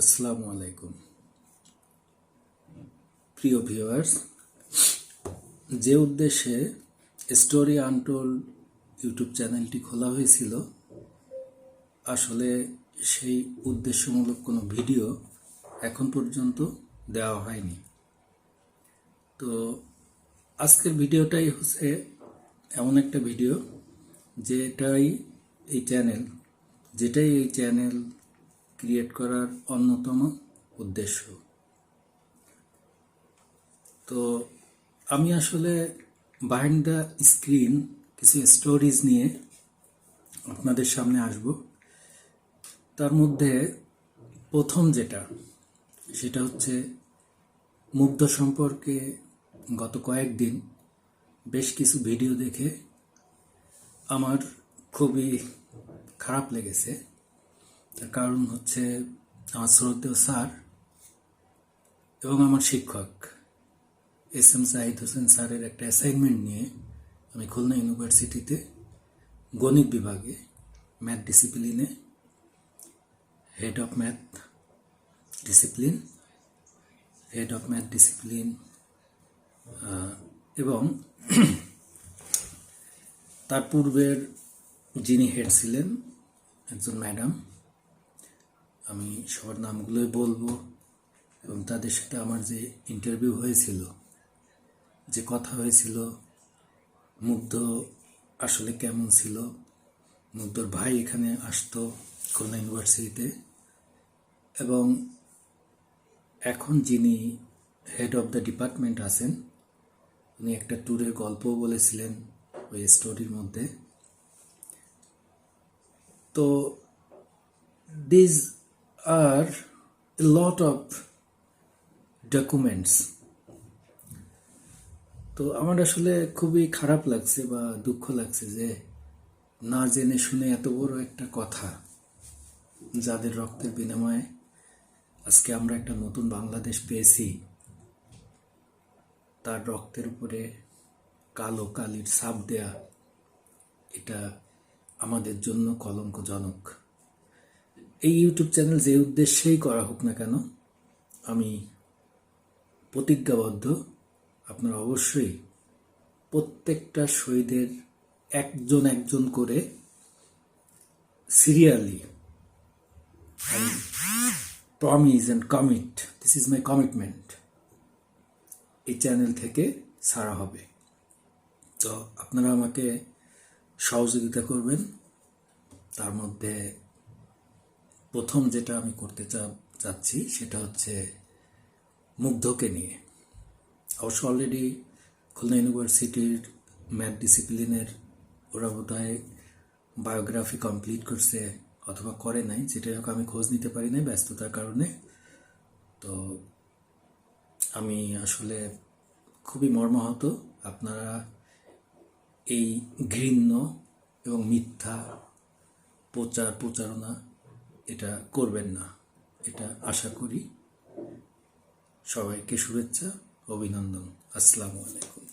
আসসালামু আলাইকুম। প্রিয় ভিউয়ার্স, যে উদ্দেশ্যে স্টোরি আনটোল ইউটিউব চ্যানেলটি খোলা হয়েছিল, আসলে সেই উদ্দেশ্যমূলক কোনো ভিডিও এখন পর্যন্ত দেওয়া হয়নি। তো আজকের ভিডিওটাই হচ্ছে এমন একটা ভিডিও, যেটাই এই চ্যানেল, যেটাই এই চ্যানেল ক্রিয়েট করার অন্যতম উদ্দেশ্য। তো আমি আসলে বাহিন্ড দ্য স্ক্রিন কিছু স্টোরিজ নিয়ে আপনাদের সামনে আসব। তার মধ্যে প্রথম যেটা, সেটা হচ্ছে মুগ্ধ সম্পর্কে গত কয়েকদিন বেশ কিছু ভিডিও দেখে আমার খুবই খারাপ লেগেছে। তার কারণ হচ্ছে আমার শ্রদ্ধেয় স্যার এবং আমার শিক্ষক, এস এম সাহিদ হোসেন স্যারের একটা অ্যাসাইনমেন্ট নিয়ে আমি খুলনা ইউনিভার্সিটিতে গণিত বিভাগে math ডিসিপ্লিনে head of math discipline head of math discipline এবং তার পূর্বের যিনি হেড ছিলেন, একজন ম্যাডাম আমি সবার নামগুলোই বলব এবং তাদের সাথে আমার যে ইন্টারভিউ হয়েছিল, যে কথা হয়েছিল, মুগ্ধ আসলে কেমন ছিল, মুগ্ধর ভাই এখানে আসতো খুলনা ইউনিভার্সিটিতে এবং এখন যিনি হেড অফ দ্য ডিপার্টমেন্ট আছেন, উনি একটা ট্যুরের গল্পও বলেছিলেন ওই স্টোরির মধ্যে। তো this are a lot of documents. তো আমার আসলে খুবই খারাপ লাগছে বা দুঃখ লাগছে যে না জেনে শুনে এত বড় একটা কথা যাদের রক্তের বিনিময়ে আজকে আমরা একটা নতুন বাংলাদেশ পেয়েছি, তার রক্তের উপরে কালো কালির ছাপ দেয়া, এটা আমাদের জন্য কলঙ্কজনক। এই ইউটিউব চ্যানেল যে উদ্দেশ্যেই করা হোক না কেন, আমি প্রতিজ্ঞাবদ্ধ। আপনারা অবশ্যই প্রত্যেকটা শহীদের একজন একজন করে serially promise and commit this is my commitment এই চ্যানেল থেকে ছাড়া হবে। তো আপনারা আমাকে সহযোগিতা করবেন, তার মধ্যে প্রথম যেটা আমি করতে চা চাচ্ছি সেটা হচ্ছে মুগ্ধকে নিয়ে। অবশ্য অলরেডি খুলনা ইউনিভার্সিটির ম্যাথ ডিসিপ্লিনের ওরা বোধহয় বায়োগ্রাফি কমপ্লিট করছে অথবা করে নাই, যেটা হোক আমি খোঁজ নিতে পারি নাই ব্যস্ততার কারণে। তো আমি আসলে খুবই মর্মাহত আপনারা এই ঘৃণ্য এবং মিথ্যা প্রচার প্রচারণা এটা করবেন না। এটা আশা করি সবাইকে শুভেচ্ছা অভিনন্দন। আসসালামু আলাইকুম।